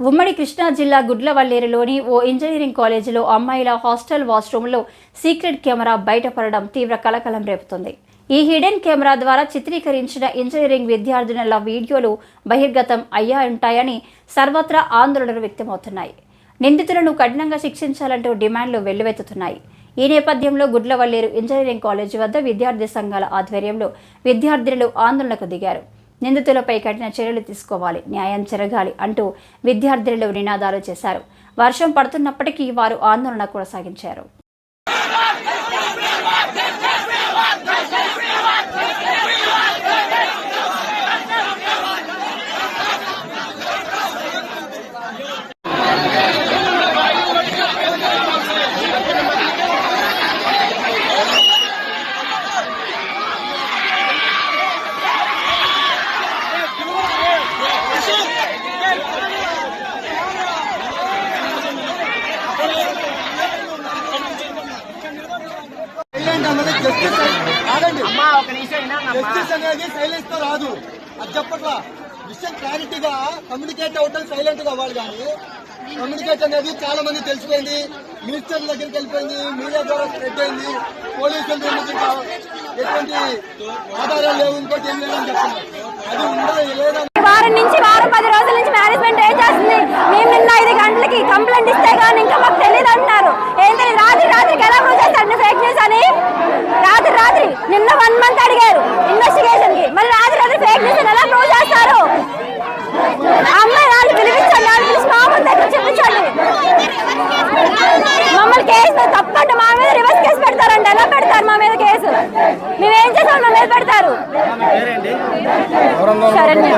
ఉమ్మడి కృష్ణా జిల్లా గుడ్లవల్లేరులోని ఓ ఇంజనీరింగ్ కాలేజీలో అమ్మాయిల హాస్టల్ వాష్రూమ్లో సీక్రెట్ కెమెరా బయటపడడం తీవ్ర కలకలం రేపుతుంది. ఈ హిడెన్ కెమెరా ద్వారా చిత్రీకరించిన ఇంజనీరింగ్ విద్యార్థినుల వీడియోలు బహిర్గతం అయ్యా ఉంటాయని సర్వత్రా ఆందోళనలు వ్యక్తమవుతున్నాయి. నిందితులను కఠినంగా శిక్షించాలంటూ డిమాండ్లు వెల్లువెత్తుతున్నాయి. ఈ నేపథ్యంలో గుడ్లవల్లేరు ఇంజనీరింగ్ కాలేజీ వద్ద విద్యార్థి సంఘాల ఆధ్వర్యంలో విద్యార్థినులు ఆందోళనకు దిగారు. నిందితులపై కఠిన చర్యలు తీసుకోవాలి న్యాయం జరగాలి అంటూ విద్యార్థినులు నినాదాలు చేశారు. వర్షం పడుతున్నప్పటికీ వారు ఆందోళన కొనసాగించారు. అన్నది జస్టిస్ కాదండి జస్టిస్ అనేది సైలెన్స్తో రాదు. అది చెప్పట్లా. విషయం క్లారిటీగా కమ్యూనికేట్ అవటం సైలెంట్గా అవ్వాలి కానీ కమ్యూనికేట్ అనేది చాలా మంది తెలిసిపోయింది. మినిస్టర్ దగ్గరికి వెళ్ళిపోయింది మీడియా ద్వారా స్ప్రెడ్ అయింది పోలీసులు ఎటువంటి ఆధారాలు లేవు ఇంకోటి ఏం లేదని చెప్తున్నారు. అది ఉండదు లేదని వారం నుంచి వారం పది రోజుల నుంచి మేనేజ్మెంట్ ఏం చేస్తుంది? మేము నిన్న ఐదు గంటలకి కంప్లైంట్ ఇస్తే కానీ ఇంకా మాకు తెలియదు అంటున్నారు ఏం తెలియదు రాత్రి రాత్రికి ఎలా ప్రూవ్ చేస్తారు ఫేక్ న్యూస్ అని? నిన్న వన్ మంత్ అడిగారు ఇన్వెస్టిగేషన్కి. మళ్ళీ రాత్రి రాత్రి ఫేక్ న్యూస్ ఎలా ప్రూవ్ చేస్తారు? అమ్మాయి వాళ్ళు పిలిపించండి వాళ్ళు పిలిచి మా ముందు దగ్గర చూపించండి మమ్మల్ని కేసు తప్పంటే మా మీద రివర్స్ కేసు పెడతారంట. ఎలా పెడతారు మా మీద కేసు మేమేం చేసాం మా మీద పెడతారు? శరణ్య.